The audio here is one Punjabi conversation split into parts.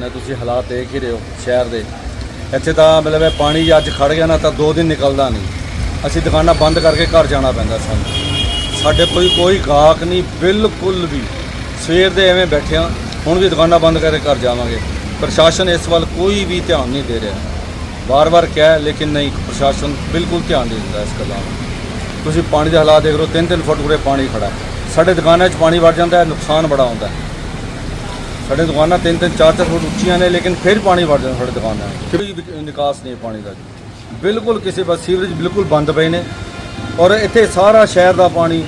ਨੇ ਤੁਸੀਂ ਹਾਲਾਤ ਦੇਖ ਹੀ ਰਹੇ ਹੋ ਸ਼ਹਿਰ ਦੇ। ਇੱਥੇ ਤਾਂ ਮਤਲਬ ਇਹ ਪਾਣੀ ਅੱਜ ਖੜ ਗਿਆ ਨਾ ਤਾਂ ਦੋ ਦਿਨ ਨਿਕਲਦਾ ਨਹੀਂ। ਅਸੀਂ ਦੁਕਾਨਾਂ ਬੰਦ ਕਰਕੇ ਘਰ ਜਾਣਾ ਪੈਂਦਾ ਸਾਨੂੰ। ਸਾਡੇ ਕੋਈ ਕੋਈ ਗਾਹਕ ਨਹੀਂ, ਬਿਲਕੁਲ ਵੀ। ਸਵੇਰ ਦੇ ਐਵੇਂ ਬੈਠੇ ਹੁਣ ਵੀ ਦੁਕਾਨਾਂ ਬੰਦ ਕਰਕੇ ਘਰ ਜਾਵਾਂਗੇ। ਪ੍ਰਸ਼ਾਸਨ ਇਸ ਵੱਲ ਕੋਈ ਵੀ ਧਿਆਨ ਨਹੀਂ ਦੇ ਰਿਹਾ। ਵਾਰ-ਵਾਰ ਕਿਹਾ, ਲੇਕਿਨ ਨਹੀਂ, ਪ੍ਰਸ਼ਾਸਨ ਬਿਲਕੁਲ ਧਿਆਨ ਨਹੀਂ ਦਿੰਦਾ ਇਸ ਗੱਲਾਂ ਤੁਸੀਂ ਪਾਣੀ ਦੇ ਹਾਲਾਤ ਦੇਖ ਲਓ ਤਿੰਨ ਤਿੰਨ ਫੁੱਟ ਉਰੇ ਪਾਣੀ ਖੜਾ ਸਾਡੇ ਦੁਕਾਨਾਂ 'ਚ ਪਾਣੀ ਵੜ ਜਾਂਦਾ ਹੈ, ਨੁਕਸਾਨ ਬੜਾ ਹੁੰਦਾ ਹੈ। ਸਾਡੇ ਦੁਕਾਨਾਂ ਤਿੰਨ ਤਿੰਨ ਚਾਰ ਚਾਰ ਫੁੱਟ ਉੱਚੀਆਂ ਨੇ ਲੇਕਿਨ ਫਿਰ ਪਾਣੀ ਵੜ ਜਾਂਦਾ ਸਾਡੇ ਦੁਕਾਨਾਂ 'ਚ ਕੋਈ ਨਿਕਾਸ ਨਹੀਂ ਪਾਣੀ ਦਾ। ਬਿਲਕੁਲ ਕਿਸੇ ਬਸ ਸੀਵਰੇਜ ਬਿਲਕੁਲ ਬੰਦ ਪਏ ਨੇ ਔਰ ਇੱਥੇ ਸਾਰਾ ਸ਼ਹਿਰ ਦਾ ਪਾਣੀ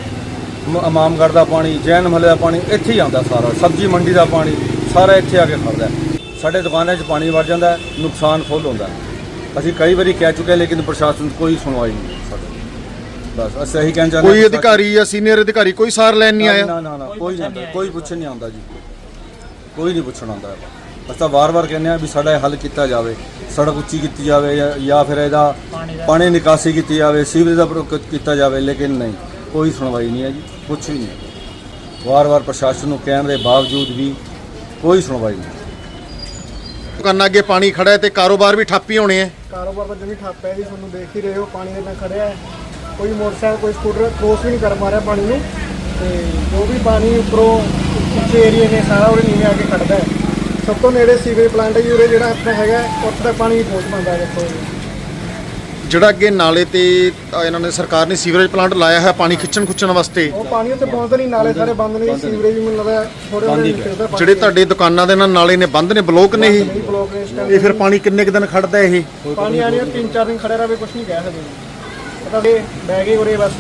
ਇਮਾਮਗੜ੍ਹ ਦਾ ਪਾਣੀ ਜੈਨ ਮਹੱਲੇ ਦਾ ਪਾਣੀ ਇੱਥੇ ਹੀ ਆਉਂਦਾ ਸਾਰਾ ਸਬਜ਼ੀ ਮੰਡੀ ਦਾ ਪਾਣੀ ਸਾਰਾ ਇੱਥੇ ਆ ਕੇ ਖੜਦਾ ਹੈ। ਸਾਡੇ ਦੁਕਾਨਾਂ 'ਚ ਪਾਣੀ ਵੜ ਜਾਂਦਾ ਨੁਕਸਾਨ ਫੁੱਲ ਹੁੰਦਾ। ਅਸੀਂ ਕਈ ਵਾਰੀ ਕਹਿ ਚੁੱਕੇ ਲੇਕਿਨ ਪ੍ਰਸ਼ਾਸਨ ਕੋਈ ਸੁਣਵਾਈ ਨਹੀਂ ਸਾਡੇ ਬਸ ਅਸੀਂ ਇਹੀ ਕਹਿਣਾ ਚਾਹੁੰਦੇ ਕੋਈ ਅਧਿਕਾਰੀ ਜਾਂ ਸੀਨੀਅਰ ਅਧਿਕਾਰੀ ਕੋਈ ਸਾਰ ਲੈਣ ਨਹੀਂ ਆਇਆ ਨਾ ਨਾ ਨਾ ਕੋਈ ਨਹੀਂ ਕੋਈ ਪੁੱਛਣ ਨਹੀਂ ਆਉਂਦਾ ਜੀ ਕੋਈ ਨਹੀਂ ਪੁੱਛਣ ਆਉਂਦਾ। ਅਸੀਂ ਤਾਂ ਵਾਰ-ਵਾਰ ਕਹਿੰਦੇ ਆ ਵੀ ਸਾਡਾ ਇਹ ਹੱਲ ਕੀਤਾ ਜਾਵੇ। ਸੜਕ ਉੱਚੀ ਕੀਤੀ ਜਾਵੇ ਜਾਂ- ਜਾਂ ਫਿਰ ਇਹਦਾ ਪਾਣੀ ਨਿਕਾਸੀ ਕੀਤੀ ਜਾਵੇ ਸੀਵਰੇਜ ਦਾ ਪ੍ਰੋ- ਕੀਤਾ ਜਾਵੇ ਲੇਕਿਨ ਨਹੀਂ। ਕੋਈ ਸੁਣਵਾਈ ਨਹੀਂ ਹੈ ਜੀ ਕੁਛ ਵੀ ਨਹੀਂ। ਵਾਰ-ਵਾਰ ਪ੍ਰਸ਼ਾਸਨ ਨੂੰ ਕਹਿਣ ਦੇ ਬਾਵਜੂਦ ਵੀ ਕੋਈ ਸੁਣਵਾਈ ਨਹੀਂ। ਦੁਕਾਨਾਂ ਅੱਗੇ ਪਾਣੀ ਖੜਾ ਹੈ ਤੇ ਕਾਰੋਬਾਰ ਵੀ ਠੱਪ ਹੀ ਹੋਣੇ ਹੈ। ਕਾਰੋਬਾਰ ਦਾ ਜਮੀ ਠੱਪ ਹੈ ਜੀ ਤੁਹਾਨੂੰ ਦੇਖ ਹੀ ਰਹੇ ਹੋ ਪਾਣੀ ਦੇ ਨਾਲ ਖੜਿਆ ਹੈ। ਕੋਈ ਮੋਟਰਸਾਈਕਲ ਕੋਈ ਸਕੂਟਰ ਕ੍ਰੋਸ ਵੀ ਨਹੀਂ ਕਰ ਪਾ ਰਿਹਾ ਪਾਣੀ ਨੂੰ। ਤੇ ਜੋ ਵੀ ਪਾਣੀ ਉੱਪਰੋਂ ਉੱਚੇ ਏਰੀਏ ਨੇ ਸਾਰਾ ਉਹਦੇ ਨੀਵੇਂ ਆ ਕੇ ਖੜਦਾ ਹੈ। ਸਭ ਤੋਂ ਨੇੜੇ ਸੀਵੇਜ ਪਲਾਂਟ ਹੈ ਉਰੇ ਜਿਹੜਾ ਆਪਣਾ ਹੈਗਾ ਉੱਥੇ ਤੱਕ ਪਾਣੀ ਪਹੁੰਚ ਪਾਉਂਦਾ ਹੈ ਦੇਖੋ ਜਿਹੜਾ ਅੱਗੇ ਨਾਲੇ ਤੇ ਅ, ਇਹਨਾਂ ਨੇ ਸਰਕਾਰ ਨੇ ਸੀਵਰੇਜ ਪਲਾਂਟ ਲਾਇਆ ਹੈ ਪਾਣੀ ਖਿੱਚਣ ਖੁੱਚਣ ਵਾਸਤੇ। ਉਹ ਪਾਣੀ ਉੱਤੇ ਪਹੁੰਚਦਾ ਨਹੀਂ ਨਾਲੇ ਸਾਰੇ ਬੰਦ ਨੇ ਜੀ, ਸੀਵਰੇਜ ਵੀ ਮੈਨੂੰ ਲੱਗਦਾ ਥੋੜੇ ਥੋੜੇ। ਨਿਕਲਦਾ ਪਾਣੀ ਜਿਹੜੇ ਤੁਹਾਡੇ ਦੁਕਾਨਾਂ ਦੇ ਨਾਲ ਨਾਲੇ ਨੇ ਬੰਦ ਨੇ ਬਲੋਕ ਨੇ ਇਹ? ਨਹੀਂ ਬਲੋਕ ਨੇ ਇਸ time ਇਹ ਫਿਰ ਪਾਣੀ ਕਿੰਨੇ ਕੁ ਦਿਨ ਖੜਦਾ ਇਹ? ਪਾਣੀ ਆਣੀ ਤਿੰਨ ਚਾਰ ਦਿਨ ਖੜੇ ਰਹੇ ਕੁਝ ਨਹੀਂ ਕਹਿ ਸਕਦੇ। ਪਤਾ ਵੀ ਬਹਿ ਗਏ ਉਰੇ ਬਸ।